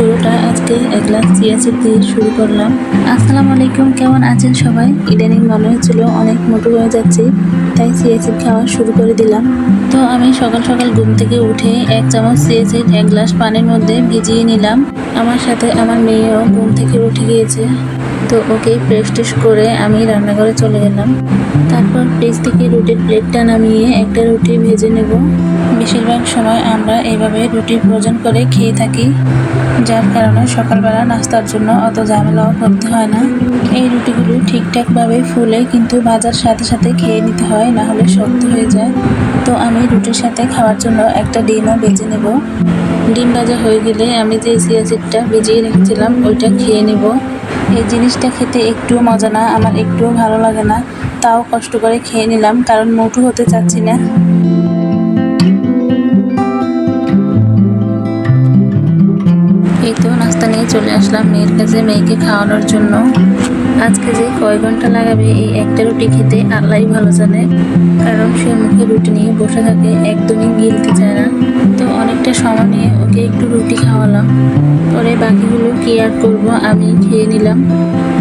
শুরু শুরুটা আজকে এক গ্লাস চিয়া সিড দিয়ে শুরু করলাম। আসসালামু আলাইকুম, কেমন আছেন সবাই? ইদানিং মনে হচ্ছিল অনেক মোটু হয়ে যাচ্ছে, তাই চিয়া সিড খাওয়া শুরু করে দিলাম। তো আমি সকাল সকাল ঘুম থেকে উঠে এক চামচ চিয়া সিড এক গ্লাস পানির মধ্যে ভিজিয়ে নিলাম। আমার সাথে আমার মেয়েও ঘুম থেকে উঠে গিয়েছে। তো ওকে ফ্রেশ টেস্ট করে আমি রান্নাঘরে চলে গেলাম। তারপর ফ্রিজ থেকে রুটির প্লেটটা নামিয়ে একটা রুটি ভেজে নেব। বেশিরভাগ সময় আমরা এইভাবে রুটি ভোজন করে খেয়ে থাকি। যার কারণে সকালবেলা নাস্তার জন্য অত ঝামেলাও করতে হয় না। এই রুটিগুলো ঠিকঠাকভাবে ফুলে কিন্তু ভাজার সাথে সাথে খেয়ে নিতে হয়, না হলে শক্ত হয়ে যায়। তো আমি রুটির সাথে খাওয়ার জন্য একটা ডিমও বেজে নেব। ডিম ভাজা হয়ে গেলে আমি যে চিয়া সিডটা ভিজিয়ে রেখেছিলাম, ওইটা খেয়ে নেব। এই জিনিসটা খেতে একটুও মজা না, আমার একটুও ভালো লাগে না, তাও কষ্ট করে খেয়ে নিলাম, কারণ মোটু হতে চাচ্ছি না। নাস্তা নিয়ে চলে আসলাম মেয়ের কাছে মেয়েকে খাওয়ানোর জন্য। আজকে যে কয় ঘণ্টা লাগাবে এই একটা রুটি খেতে আল্লাহ ভালো জানে। কারণ সে মুখে রুটি নিয়ে বসে থাকে, একদমই গিলতে চায় না। তো অনেকটা সময় নিয়ে ওকে একটু রুটি খাওয়ালাম। পরে বাকিগুলো কি আর করব, আমি খেয়ে নিলাম।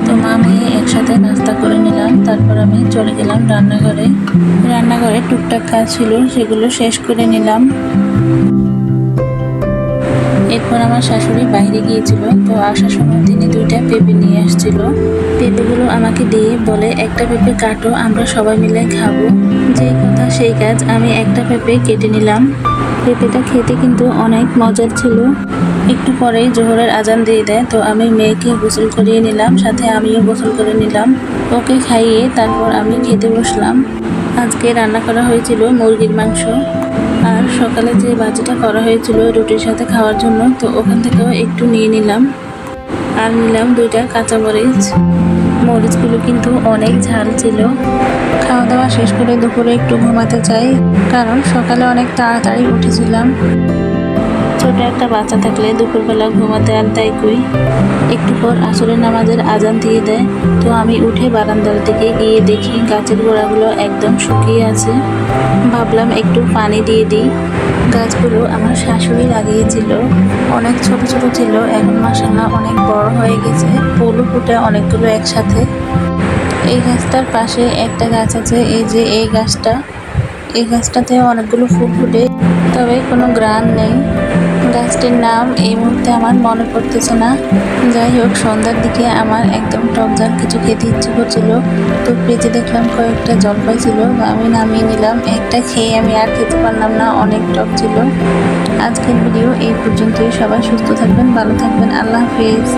তো মা মেয়ে একসাথে নাস্তা করে নিলাম, তারপর আমি চলে গেলাম রান্নাঘরে। রান্নাঘরে টুকটাক কাজ ছিল, সেগুলো শেষ করে নিলাম। এরপর আমার শাশুড়ি বাইরে গিয়েছিল, তো আসার সময় তিনি দুইটা পেঁপে নিয়ে আসছিল। পেঁপেগুলো আমাকে দিয়ে বলে, একটা পেঁপে কাটো, আমরা সবাই মিলে খাব। যে কথা সেই কাজ, আমি একটা পেঁপে কেটে নিলাম। পেঁপেটা খেতে কিন্তু অনেক মজার ছিল। একটু পরেই জোহরের আজান দিয়ে দেয়, তো আমি মেয়েকে গোসল করিয়ে নিলাম, সাথে আমিও গোসল করে নিলাম। ওকে খাইয়ে তারপর আমি খেতে বসলাম। আজকে রান্না করা হয়েছিল মুরগির মাংস। আর সকালে যে বাজিটা করা হয়েছিল রুটির সাথে খাওয়ার জন্য, তো ওখান থেকেও একটু নিয়ে নিলাম। আর নিলাম দুইটা কাঁচামরিচ মরিচগুলো কিন্তু অনেক ঝাল ছিল। খাওয়া দাওয়া শেষ করে দুপুরে একটু ঘুমাতে চাই, কারণ সকালে অনেক তাড়াতাড়ি উঠেছিলাম। ছোট একটা বাচ্চা থাকলে দুপুরবেলা ঘুমাতে আর দেয় কই? একটু পর আসরের নামাজের আজান দিয়ে দেয়। তো আমি উঠে বারান্দার দিকে গিয়ে দেখি গাছের গোড়াগুলো একদম শুকিয়ে আছে। ভাবলাম একটু পানি দিয়ে দিই। গাছগুলো আমার শাশুড়ি লাগিয়েছিল। অনেক ছোট ছোট ছিল। এখন মাসাল্লাহ অনেক বড় হয়ে গেছে। ফুলও ফুটে অনেকগুলো একসাথে। এই গাছটার পাশে একটা গাছ আছে। এই যে এই গাছটা। এই গাছটাতে অনেকগুলো ফুল ফুটে। তবে কোনো গ্রান নেই। গাছটির নাম এই মুহূর্তে আমার মনে পড়তেছে না। যাই হোক, সন্ধ্যার দিকে আমার একদম টকজাল কিছু খেতে ইচ্ছে করছিল। তো ফ্রিজে দেখলাম কয়েকটা জলপাই ছিল আমি নামিয়ে নিলাম। একটা খেয়ে আমি আর খেতে পারলাম না, অনেক টক ছিল। আজকের ভিডিও এই পর্যন্তই। সবাই সুস্থ থাকবেন, ভালো থাকবেন। আল্লাহ হাফিজ।